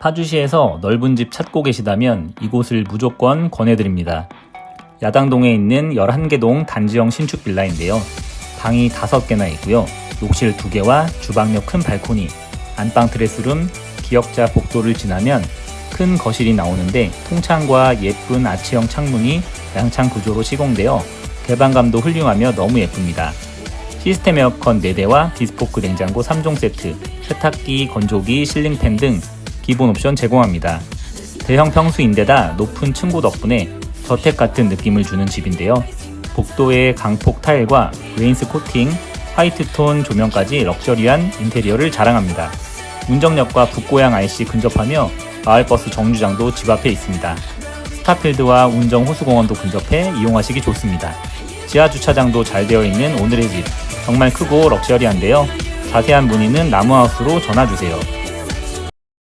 파주시에서 넓은 집 찾고 계시다면 이곳을 무조건 권해드립니다. 야당동에 있는 11개 동 단지형 신축 빌라인데요. 방이 5개나 있고요. 욕실 2개와 주방역 큰 발코니, 안방 드레스룸, 기역자 복도를 지나면 큰 거실이 나오는데 통창과 예쁜 아치형 창문이 양창 구조로 시공되어 개방감도 훌륭하며 너무 예쁩니다. 시스템 에어컨 4대와 비스포크 냉장고 3종 세트, 세탁기, 건조기, 실링팬 등 기본 옵션 제공합니다. 대형 평수인데다 높은 층고 덕분에 저택 같은 느낌을 주는 집인데요. 복도에 강폭 타일과 웨인스 코팅, 화이트톤 조명까지 럭셔리한 인테리어를 자랑합니다. 운정역과 북고양 IC 근접하며 마을버스 정류장도 집 앞에 있습니다. 스타필드와 운정 호수공원도 근접해 이용하시기 좋습니다. 지하 주차장도 잘 되어 있는 오늘의 집. 정말 크고 럭셔리한데요. 자세한 문의는 나무하우스로 전화 주세요.